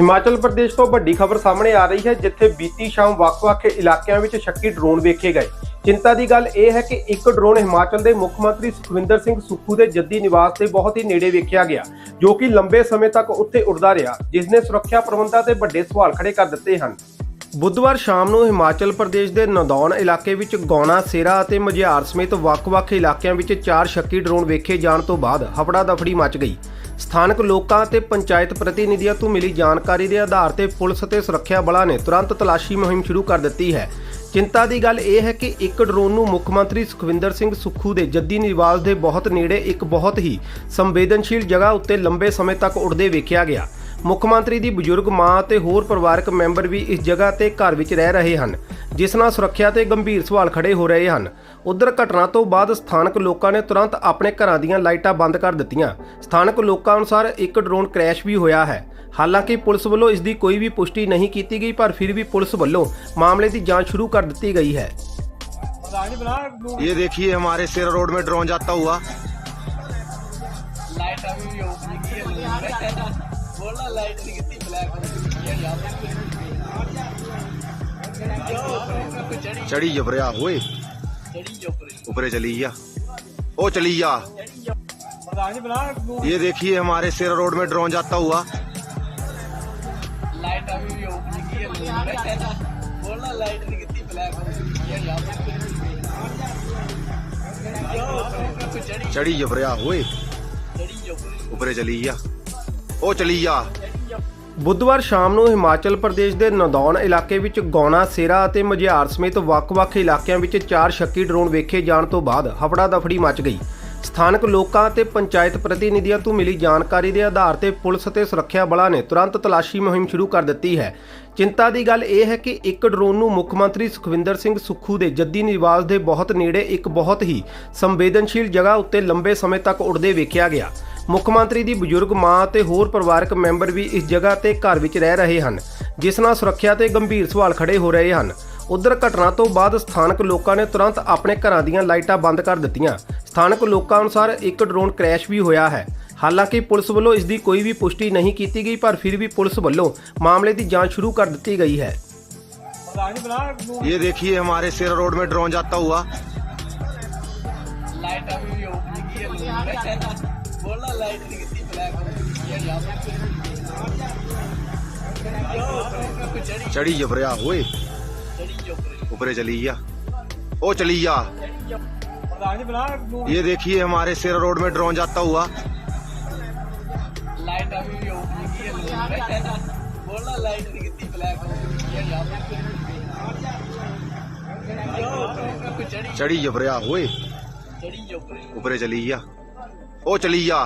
ਹਿਮਾਚਲ ਪ੍ਰਦੇਸ਼ ਤੋਂ ਵੱਡੀ ਖਬਰ ਸਾਹਮਣੇ ਆ ਰਹੀ ਹੈ, ਜਿੱਥੇ ਬੀਤੀ ਸ਼ਾਮ ਵੱਖ-ਵੱਖ ਇਲਾਕਿਆਂ ਵਿੱਚ ਸ਼ੱਕੀ ਡਰੋਨ ਵੇਖੇ ਗਏ। ਚਿੰਤਾ ਦੀ ਗੱਲ ਇਹ ਹੈ ਕਿ ਇੱਕ ਡਰੋਨ ਹਿਮਾਚਲ ਦੇ ਮੁੱਖ ਮੰਤਰੀ ਸੁਖਵਿੰਦਰ ਸਿੰਘ ਸੁੱਖੂ ਦੇ ਜੱਦੀ ਨਿਵਾਸ ਦੇ ਬਹੁਤ ਹੀ ਨੇੜੇ ਵੇਖਿਆ ਗਿਆ, ਜੋ ਕਿ ਲੰਬੇ ਸਮੇਂ ਤੱਕ ਉੱਥੇ ਉੱਡਦਾ ਰਿਹਾ, ਜਿਸ ਨੇ ਸੁਰੱਖਿਆ ਪ੍ਰਬੰਧਾਂ ਤੇ ਵੱਡੇ ਸਵਾਲ ਖੜੇ ਕਰ ਦਿੱਤੇ ਹਨ। ਬੁੱਧਵਾਰ ਸ਼ਾਮ ਨੂੰ ਹਿਮਾਚਲ ਪ੍ਰਦੇਸ਼ ਦੇ ਨਦੌਨ ਇਲਾਕੇ ਵਿੱਚ ਗੌਣਾ, ਸੇਰਾ ਅਤੇ ਮਝਿਆਰ ਸਮੇਤ ਵੱਖ-ਵੱਖ ਇਲਾਕਿਆਂ ਵਿੱਚ ਚਾਰ ਸ਼ੱਕੀ ਡਰੋਨ ਵੇਖੇ ਜਾਣ ਤੋਂ ਬਾਅਦ ਹਫੜਾ ਦਫੜੀ ਮਚ ਗਈ। ਸਥਾਨਕ ਲੋਕਾਂ ਅਤੇ ਪੰਚਾਇਤ ਪ੍ਰਤੀਨਿਧੀਆਂ ਤੋਂ ਮਿਲੀ ਜਾਣਕਾਰੀ ਦੇ ਆਧਾਰ ਤੇ ਪੁਲਿਸ ਅਤੇ ਸੁਰੱਖਿਆ ਬਲਾਂ ਨੇ ਤੁਰੰਤ ਤਲਾਸ਼ੀ ਮੁਹਿੰਮ ਸ਼ੁਰੂ ਕਰ ਦਿੱਤੀ ਹੈ। ਚਿੰਤਾ ਦੀ ਗੱਲ ਇਹ ਹੈ ਕਿ ਇੱਕ ਡਰੋਨ ਨੂੰ ਮੁੱਖ ਮੰਤਰੀ ਸੁਖਵਿੰਦਰ ਸਿੰਘ ਸੁੱਖੂ ਦੇ ਜੱਦੀ ਨਿਵਾਸ ਦੇ ਬਹੁਤ ਨੇੜੇ ਇੱਕ ਬਹੁਤ ਹੀ ਸੰਵੇਦਨਸ਼ੀਲ ਜਗ੍ਹਾ ਉੱਤੇ ਲੰਬੇ ਸਮੇਂ ਤੱਕ ਉੱਡਦੇ ਵੇਖਿਆ ਗਿਆ। ਮੁੱਖ ਮੰਤਰੀ ਦੀ ਬਜ਼ੁਰਗ ਮਾਂ ਅਤੇ ਹੋਰ ਪਰਿਵਾਰਕ ਮੈਂਬਰ ਵੀ ਇਸ ਜਗ੍ਹਾ ਤੇ ਘਰ ਵਿੱਚ ਰਹਿ ਰਹੇ ਹਨ। ਜਿਸ ਨਾਲ ਸੁਰੱਖਿਆ ਤੇ ਗੰਭੀਰ ਸਵਾਲ ਖੜੇ ਹੋ ਰਹੇ ਹਨ ਉਧਰ ਘਟਨਾ ਤੋਂ ਬਾਅਦ ਸਥਾਨਕ ਲੋਕਾਂ ਨੇ ਤੁਰੰਤ ਆਪਣੇ ਘਰਾਂ ਦੀਆਂ ਲਾਈਟਾਂ ਬੰਦ ਕਰ ਦਿੱਤੀਆਂ ਸਥਾਨਕ ਲੋਕਾਂ ਅਨੁਸਾਰ ਇੱਕ ਡਰੋਨ ਕ੍ਰੈਸ਼ ਵੀ ਹੋਇਆ ਹੈ ਹਾਲਾਂਕਿ ਪੁਲਿਸ ਵੱਲੋਂ ਇਸ ਦੀ ਕੋਈ ਵੀ ਪੁਸ਼ਟੀ ਨਹੀਂ ਕੀਤੀ ਗਈ ਪਰ ਫਿਰ ਵੀ ਪੁਲਿਸ ਵੱਲੋਂ ਮਾਮਲੇ ਦੀ ਜਾਂਚ ਸ਼ੁਰੂ ਕਰ ਦਿੱਤੀ ਗਈ ਹੈ ये देखिए हमारे सेरा रोड में ड्रोन जाता हुआ लाइट अभी भी ओपन की है बोला लाइट नहीं कितनी ब्लैक हो गई है यहाँ पे चढ़ी जबरिया हुए। ऊपरे चली गया ओ, चली गया ये देखिए हमारे सेरा रोड में ड्रोन जाता हुआ। लाइट अभी भी बोलना चढ़ी जबरिया होए। ऊपरे चली गया ओ, चली गया ਬੁੱਧਵਾਰ ਸ਼ਾਮ ਨੂੰ ਹਿਮਾਚਲ ਪ੍ਰਦੇਸ਼ ਦੇ ਨਦੌਨ ਇਲਾਕੇ ਵਿੱਚ ਗੌਣਾ, ਸੇਰਾ ਅਤੇ ਮਝਿਆਰ ਸਮੇਤ ਵੱਖ-ਵੱਖ ਇਲਾਕਿਆਂ ਵਿੱਚ ਚਾਰ ਸ਼ੱਕੀ ਡਰੋਨ ਵੇਖੇ ਜਾਣ ਤੋਂ ਬਾਅਦ ਹਫੜਾ ਦਫੜੀ ਮਚ ਗਈ। ਸਥਾਨਕ ਲੋਕਾਂ ਅਤੇ ਪੰਚਾਇਤ ਪ੍ਰਤੀਨਿਧੀਆਂ ਤੋਂ ਮਿਲੀ ਜਾਣਕਾਰੀ ਦੇ ਆਧਾਰ ਤੇ ਪੁਲਿਸ ਅਤੇ ਸੁਰੱਖਿਆ ਬਲਾਂ ਨੇ ਤੁਰੰਤ ਤਲਾਸ਼ੀ ਮੁਹਿੰਮ ਸ਼ੁਰੂ ਕਰ ਦਿੱਤੀ ਹੈ। ਚਿੰਤਾ ਦੀ ਗੱਲ ਇਹ ਹੈ ਕਿ ਇੱਕ ਡਰੋਨ ਨੂੰ ਮੁੱਖ ਮੰਤਰੀ ਸੁਖਵਿੰਦਰ ਸਿੰਘ ਸੁੱਖੂ ਦੇ ਜੱਦੀ ਨਿਵਾਸ ਦੇ ਬਹੁਤ ਨੇੜੇ ਇੱਕ ਬਹੁਤ ਹੀ ਸੰਵੇਦਨਸ਼ੀਲ ਜਗ੍ਹਾ ਉੱਤੇ ਲੰਬੇ ਸਮੇਂ ਤੱਕ ਉੱਡਦੇ ਵੇਖਿਆ ਗਿਆ। ਮੁੱਖ ਮੰਤਰੀ ਦੀ ਬਜ਼ੁਰਗ ਮਾਂ ਅਤੇ ਹੋਰ ਪਰਿਵਾਰਕ ਮੈਂਬਰ ਵੀ ਇਸ ਜਗ੍ਹਾ ਤੇ ਘਰ ਵਿੱਚ ਰਹਿ ਰਹੇ ਹਨ ਜਿਸ ਨਾਲ ਸੁਰੱਖਿਆ ਤੇ ਗੰਭੀਰ ਸਵਾਲ ਖੜੇ ਹੋ ਰਹੇ ਹਨ ਉਧਰ ਘਟਨਾ ਤੋਂ ਬਾਅਦ ਸਥਾਨਕ ਲੋਕਾਂ ਨੇ ਤੁਰੰਤ ਆਪਣੇ ਘਰਾਂ ਦੀਆਂ ਲਾਈਟਾਂ ਬੰਦ ਕਰ ਦਿੱਤੀਆਂ ਸਥਾਨਕ ਲੋਕਾਂ ਅਨੁਸਾਰ ਇੱਕ ਡਰੋਨ ਕ੍ਰੈਸ਼ ਵੀ ਹੋਇਆ ਹੈ ਹਾਲਾਂਕਿ ਪੁਲਿਸ ਵੱਲੋਂ ਇਸ ਦੀ ਕੋਈ ਵੀ ਪੁਸ਼ਟੀ ਨਹੀਂ ਕੀਤੀ ਗਈ ਪਰ ਫਿਰ ਵੀ ਪੁਲਿਸ ਵੱਲੋਂ ਮਾਮਲੇ ਦੀ ਜਾਂਚ ਸ਼ੁਰੂ ਕਰ ਦਿੱਤੀ ਗਈ ਹੈ ये देखिए हमारे सेरा रोड में ड्रोन जाता हुआ लाइट अभी भी ओपन की है बोला लाइट नहीं ब्लैक यार चढ़ी जब हुए ऊपरे चली गया ओ, चली गया ये देखिए, हमारे शेरा रोड में ड्रोन जाता हुआ। लाइट अभी भी बोला लाइट चढ़ी जब रहा हुए ऊपरे चली गया ਉਹ ਚਲੀ ਜਾ।